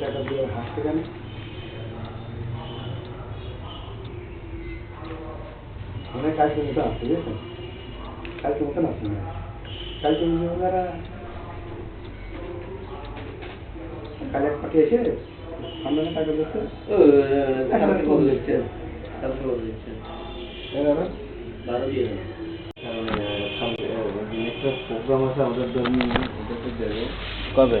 টাকা দিয়ে হাসতে কেন মানে কালকে মতো আসছে বুঝেছেন? কালকে মতন আসছে না। কালকে ওনারা কাল এক পাখি এসে সামনে টাকা দিচ্ছে বারো দিয়ে প্রোগ্রাম আছে আমাদের জন্য কবে?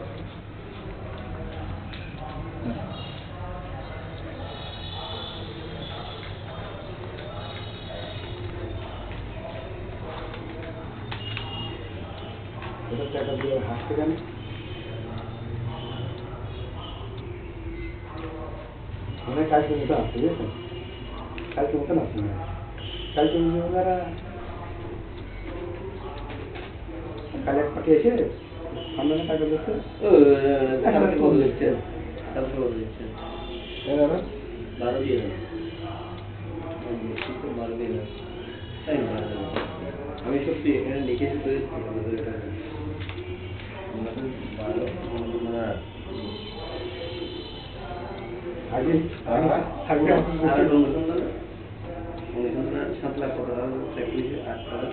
ওদের টাকা দিয়ে হাসতে কেন মানে কালকে মতো আসছে কালকে মতন আসছে না। কালকে ওনারা কাল এক পাখি এসে সামনে টাকা দিচ্ছে। কালকে কালকে বারো দিয়ে বারো দিয়ে বারো আমি সত্যি এখানে লিখেছি তো আমাদের এটা আমাদের বারো না আগে আগে থাকবে আর অনুসন্ধান অনুসন্ধান সাত লাখ কত টাকা চাকরি আট টাকা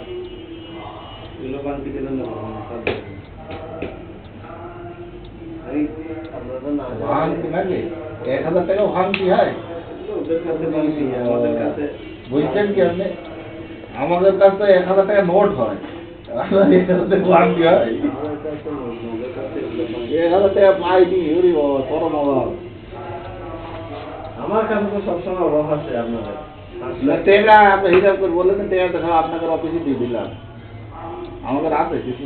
এগুলো এক হাজার টাকা ভাঙতি হয়। কাছে আমাদের কাছে বুঝছেন কি আপনি আমাদের কাছে এক হাজার টাকা নোট হয় হাজার টাকা ভাঙতি হয়। আমার কাছে তো সবসময় অভাব আছে আপনাদের। না আপনি হিসাব করে বললেন না টাকা দেখা অফিসে দিয়ে দিলাম। আমাদের আছে কিছু।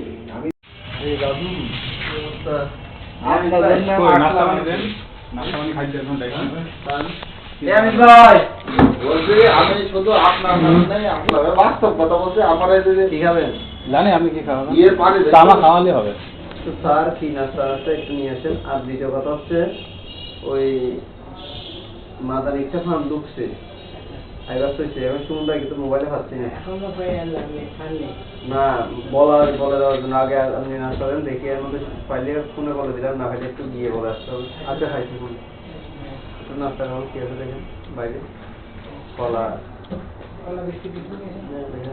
আমি শুধু আপনার বাস্তব কথা বলছি আমার জানি আপনি কি খাওয়াবেন ইয়ের পানি খাওয়ালে হবে। তো স্যার কি নাস্তা আছে একটু নিয়ে আসেন। আর দ্বিতীয় কথা হচ্ছে ওই মাদার ইচ্ছা ফান ঢুকছে আইবার হয়েছে আমি শুনলাম কিন্তু মোবাইলে পাচ্ছি না। না বলা বলে দেওয়ার জন্য আগে আপনি নাস্তা করেন দেখি এর মধ্যে পাইলে ফোনে বলে দিলাম না হলে একটু গিয়ে বলে আসতে হবে। আচ্ছা খাইছি ফোন নাস্তা খাব কি আছে দেখেন বাইরে। কলা।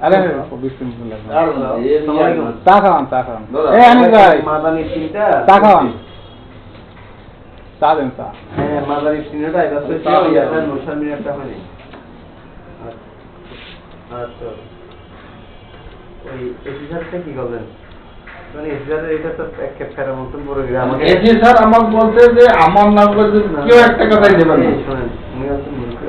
আরে বিশ মিনিট লাগবে। আর এ নিয়ে আসবেন। চা খাওয়ান। চা খাওয়ান। দাদা, আনিস ভাই। মাদানি তিনটা চা খাওয়ান। চা দেন চা। হ্যাঁ তো চা নশার হয়নি আচ্ছা ওই এসি কি করবেন? মানে বলতে যে আমার নাম করে কেউ একটা কথাই দেবেন না এই শোনেন উনি হচ্ছে মুখে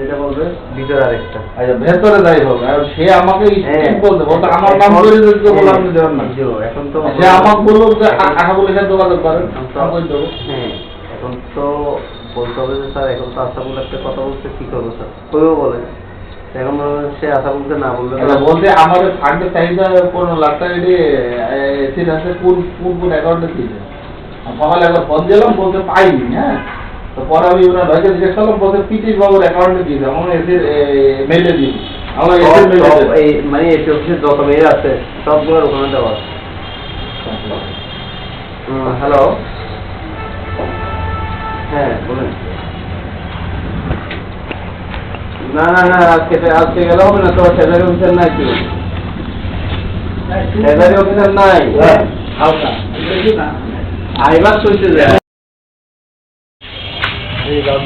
যেটা বলবে? ভিতরে আরেকটা। আচ্ছা ভেতরে যাই হোক আর সে আমাকে হ্যাঁ। বলতে আমার নাম করে যদি বলে আপনি দেবেন না। এই যে, এখন তো সে আমাকে বলল যে আ- আশা বলে এখানে যোগাযোগ করেন। আমি দেবো। হ্যাঁ। এখন তো বলতে হবে যে স্যার এখন তো আশাবুল একটা কথা বলছে কি করব স্যার? কইও বলে। এখন সে আশাবুলকে না বললে বলতে আমাদের ফান্ডের চাহিদা পনেরো লাখ টাকা দিয়ে এসির আছে কোন কোন কোন অ্যাকাউন্টে দিয়েছে সকালে একবার ফোন দিলাম বলতে পাইনি হ্যাঁ। তো পরে আমি ওনার ভাইকে জিজ্ঞেস করলাম বলতে পিটিশ বাবুর অ্যাকাউন্টে দিয়েছে আমার এসির মেলে দিয়েছি আমার এসির মেলে সব এই মানে এসি অফিসের যত মেয়ে আছে সবগুলোর ওখানে দেওয়া হ্যালো হ্যাঁ বলেন। না না না আজকে আজকে গেলে হবে না তোমার স্যালারি অফিসার নাই স্যালারি অফিসার নাই। হালকা আইবার চলছে যায় eh, las